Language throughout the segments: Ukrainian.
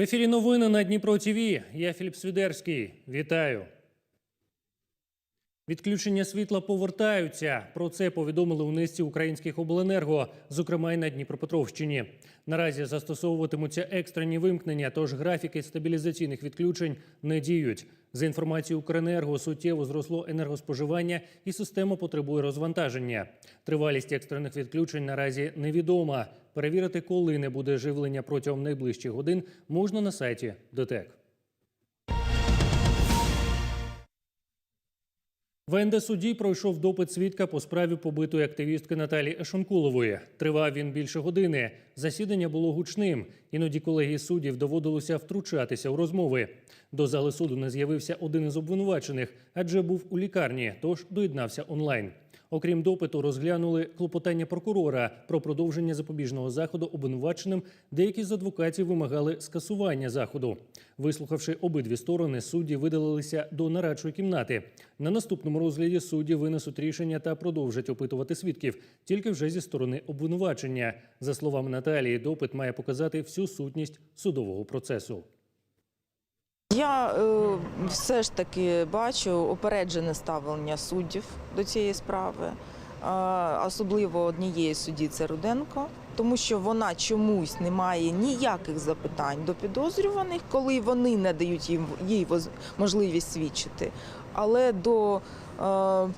В ефірі новини на Дніпро ТВ. Я Філіп Свідерський. Вітаю. Відключення світла повертаються. Про це повідомили у низці українських обленерго, зокрема й на Дніпропетровщині. Наразі застосовуватимуться екстрені вимкнення, тож графіки стабілізаційних відключень не діють. За інформацією Укренерго, суттєво зросло енергоспоживання і система потребує розвантаження. Тривалість екстрених відключень наразі невідома. Перевірити, коли не буде живлення протягом найближчих годин, можна на сайті ДТЕК. В НД суді пройшов допит свідка по справі побитої активістки Наталі Ешонкулової. Тривав він більше години. Засідання було гучним. Іноді колегії суддів доводилося втручатися у розмови. До зали суду не з'явився один із обвинувачених, адже був у лікарні, тож доєднався онлайн. Окрім допиту, розглянули клопотання прокурора про продовження запобіжного заходу обвинуваченим. Деякі з адвокатів вимагали скасування заходу. Вислухавши обидві сторони, судді видалилися до нарадчої кімнати. На наступному розгляді судді винесуть рішення та продовжать опитувати свідків, тільки вже зі сторони обвинувачення. За словами Наталії, допит має показати всю сутність судового процесу. Я е, все ж таки бачу опереджене ставлення суддів до цієї справи, а, особливо однієї судді це Руденко, тому що вона чомусь не має ніяких запитань до підозрюваних, коли вони не дають їм їй можливість свідчити. Але до е, е,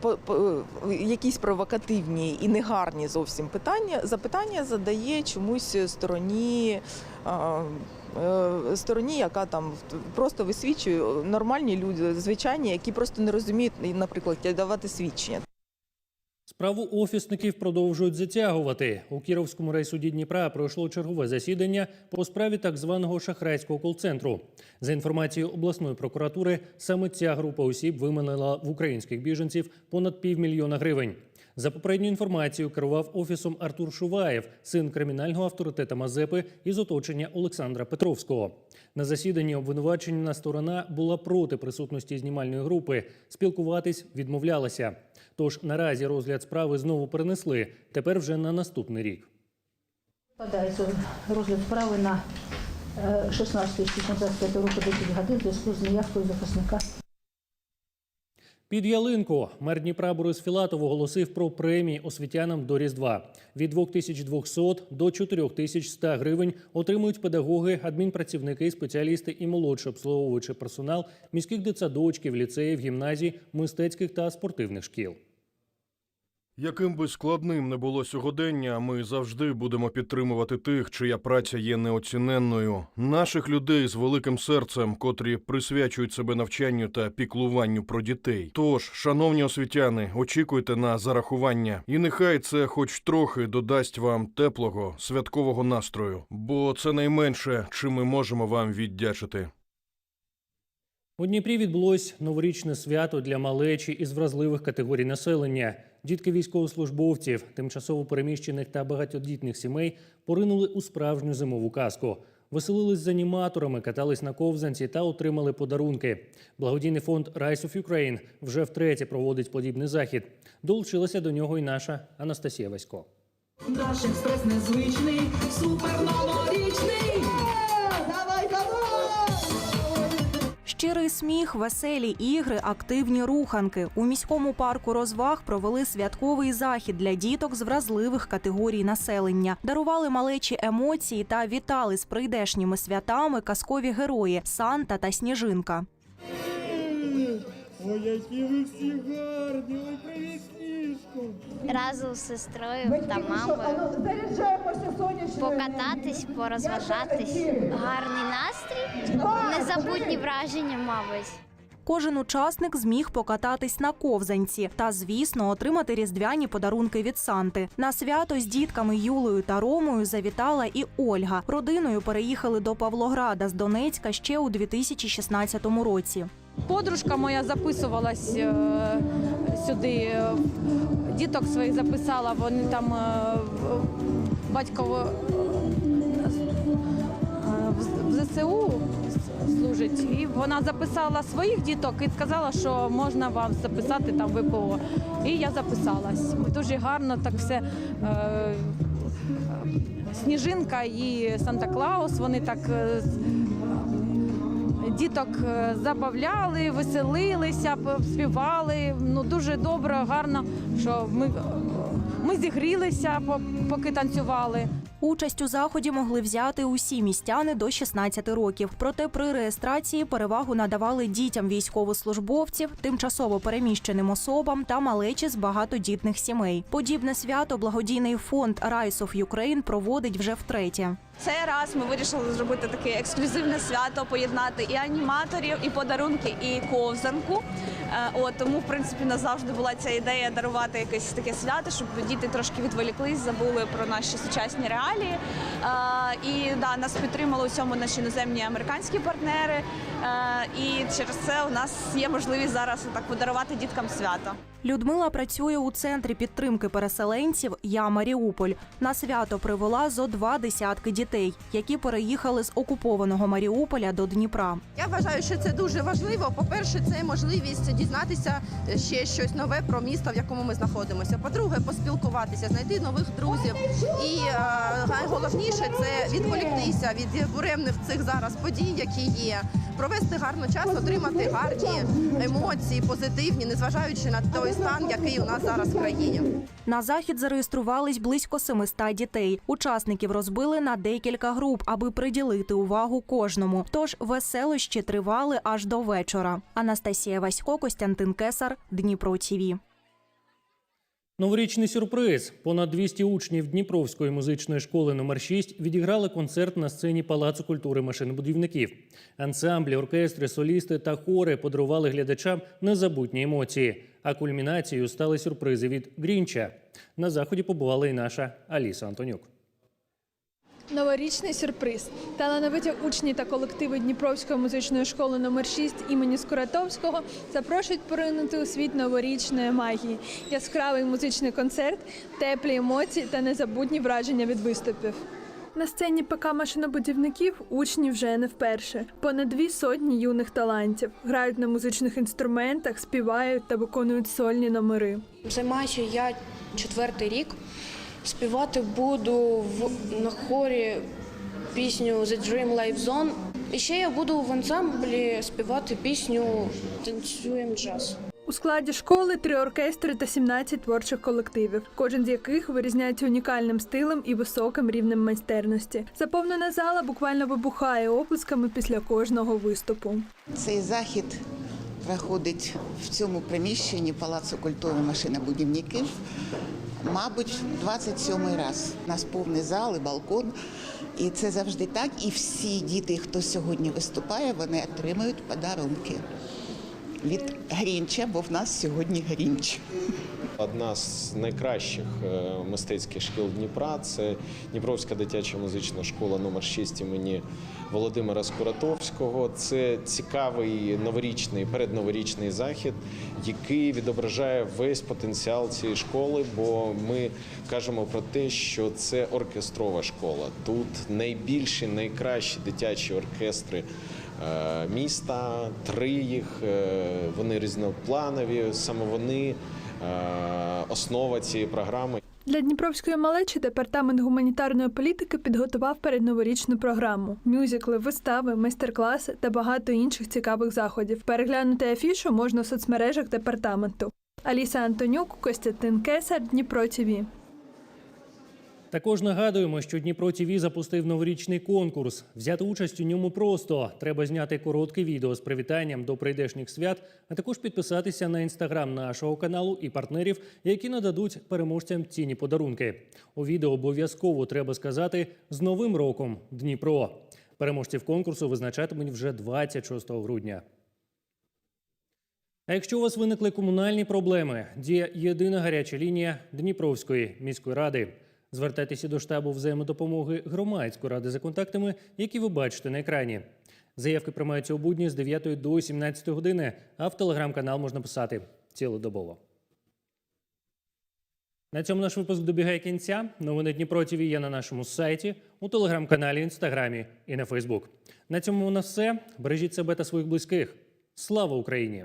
по- по- якісь провокативні і негарні зовсім питання запитання задає чомусь стороні. е, е, стороні, яка там просто висвічує нормальні люди, звичайні, які просто не розуміють, наприклад, давати свідчення. Справу офісників продовжують затягувати. У Кіровському райсуді Дніпра пройшло чергове засідання по справі так званого шахрайського кол-центру. За інформацією обласної прокуратури, саме ця група осіб виманила в українських біженців понад півмільйона гривень. За попередньою інформацією, керував офісом Артур Шуваєв, син кримінального авторитета Мазепи із оточення Олександра Петровського. На засіданні обвинувачена сторона була проти присутності знімальної групи. Спілкуватись відмовлялася. Тож наразі розгляд справи знову перенесли. Тепер вже на наступний рік. падається розгляд справи на е, 16 січня 25 року 10 годин в зв'язку з неявкою захисника. Під ялинку мер Дніпра Борис Філатов оголосив про премії освітянам до Різдва. Від 2200 до 4100 гривень отримують педагоги, адмінпрацівники, спеціалісти і молодший обслуговуючий персонал міських дитсадочків, ліцеїв, гімназій, мистецьких та спортивних шкіл. Яким би складним не було сьогодення, ми завжди будемо підтримувати тих, чия праця є неоціненною, наших людей з великим серцем, котрі присвячують себе навчанню та піклуванню про дітей. Тож, шановні освітяни, очікуйте на зарахування, і нехай це, хоч трохи, додасть вам теплого святкового настрою, бо це найменше, чим ми можемо вам віддячити. У Дніпрі відбулось новорічне свято для малечі із вразливих категорій населення. Дітки військовослужбовців, тимчасово переміщених та багатодітних сімей поринули у справжню зимову казку. Веселились з аніматорами, катались на ковзанці та отримали подарунки. Благодійний фонд Rise of Ukraine вже втретє проводить подібний захід. Долучилася до нього й наша Анастасія Васько. Наш експрес незвичний, супер новорічний. Давай, давай! Щирий сміх, веселі ігри, активні руханки. У міському парку розваг провели святковий захід для діток з вразливих категорій населення. Дарували малечі емоції та вітали з прийдешніми святами казкові герої Санта та Сніжинка. Ой, які ви всі гарні, ой, привіт, сніжку. Разом з сестрою та мамою сонячною. покататись, порозважатись. Гарний настрій, незабутні враження, мабуть. Кожен учасник зміг покататись на ковзанці та, звісно, отримати різдвяні подарунки від Санти. На свято з дітками Юлею та Ромою завітала і Ольга. Родиною переїхали до Павлограда з Донецька ще у 2016 році. Подружка моя записувалась е, сюди. е, Діток своїх записала, вони там батько е, в- ЗСУ служить. І вона записала своїх діток і сказала, що можна вам записати там ВПО. І я записалась. Дуже гарно так все. Сніжинка і Санта Клаус. Вони так діток е, забавляли, веселилися, співали. Ну дуже добре, гарно, що ми, ми зігрілися, по- поки танцювали. Участь у заході могли взяти усі містяни до 16 років. Проте при реєстрації перевагу надавали дітям військовослужбовців, тимчасово переміщеним особам та малечі з багатодітних сімей. Подібне свято благодійний фонд Rise of Ukraine проводить вже втретє. Цей раз ми вирішили зробити таке ексклюзивне свято, поєднати і аніматорів, і подарунки, і ковзанку. Е, От тому, в принципі, назавжди була ця ідея дарувати якесь таке свято, щоб діти трошки відволіклись, забули про наші сучасні реалії. Е, І да, нас підтримали у цьому наші іноземні американські партнери. Е, І через це у нас є можливість зараз так подарувати діткам свято. Людмила працює у центрі підтримки переселенців Я Маріуполь. На свято привела зо два десятки дітей, які переїхали з окупованого Маріуполя до Дніпра. Я вважаю, що це дуже важливо. По-перше, це можливість дізнатися ще щось нове про місто, в якому ми знаходимося. По-друге, поспілкуватися, знайти нових друзів. І е, найголовніше це відволіктися від буремних цих зараз подій, які є. Провести гарно час, отримати гарні емоції, позитивні, незважаючи на той стан, який у нас зараз в країні. На захід зареєструвались близько 700 дітей. Учасників розбили на декілька груп, аби приділити увагу кожному. Тож веселощі тривали аж до вечора. Анастасія Васько, Костянтин Кесар, Дніпро ТІВІ. Новорічний сюрприз. Понад 200 учнів Дніпровської музичної школи номер 6 відіграли концерт на сцені Палацу культури машинобудівників. Ансамблі, оркестри, солісти та хори подарували глядачам незабутні емоції. А кульмінацією стали сюрпризи від Грінча. На заході побувала і наша Аліса Антонюк. Новорічний сюрприз. Талановиті учні та колективи Дніпровської музичної школи номер 6 імені Скуратовського запрошують поринути у світ новорічної магії, яскравий музичний концерт, теплі емоції та незабутні враження від виступів. На сцені ПК машинобудівників учні вже не вперше. Понад дві сотні юних талантів грають на музичних інструментах, співають та виконують сольні номери. Займаюся я четвертий рік. Співати буду в на хорі пісню The Dream Life Zone. І ще я буду в ансамблі співати пісню Танцюємо джаз. У складі школи три оркестри та 17 творчих колективів, кожен з яких вирізняється унікальним стилем і високим рівнем майстерності. Заповнена зала буквально вибухає оплесками після кожного виступу. Цей захід проходить в цьому приміщенні Палацу культури машинобудівників, мабуть, 27-й раз. У нас повний зал і балкон. І це завжди так. І всі діти, хто сьогодні виступає, вони отримують подарунки від Грінча, бо в нас сьогодні Грінч. Одна з найкращих е, мистецьких шкіл Дніпра це Дніпровська дитяча музична школа номер 6 імені Володимира Скуратовського. Це цікавий новорічний передноворічний захід, який відображає весь потенціал цієї школи. Бо ми кажемо про те, що це оркестрова школа. Тут найбільші, найкращі дитячі оркестри. Е, Міста, три їх, е, вони різнопланові, саме вони е, основа цієї програми. Для Дніпровської малечі департамент гуманітарної політики підготував передноворічну програму: мюзикли, вистави, майстер-класи та багато інших цікавих заходів. Переглянути афішу можна в соцмережах департаменту. Аліса Антонюк, Костянтин Кесар, Дніпро ТІВІ. Також нагадуємо, що Дніпро ТІВІ запустив новорічний конкурс. Взяти участь у ньому просто треба зняти коротке відео з привітанням до прийдешніх свят, а також підписатися на інстаграм нашого каналу і партнерів, які нададуть переможцям цінні подарунки. У відео обов'язково треба сказати з Новим роком Дніпро. Переможців конкурсу визначатимуть вже 26 грудня. А якщо у вас виникли комунальні проблеми, діє єдина гаряча лінія Дніпровської міської ради. Звертайтеся до штабу взаємодопомоги громадської ради за контактами, які ви бачите на екрані. Заявки приймаються у будні з 9 до 17 години, а в телеграм-канал можна писати цілодобово. На цьому наш випуск добігає кінця. Новини Дніпро є на нашому сайті, у телеграм-каналі, інстаграмі і на Фейсбук. На цьому у нас все. Бережіть себе та своїх близьких. Слава Україні!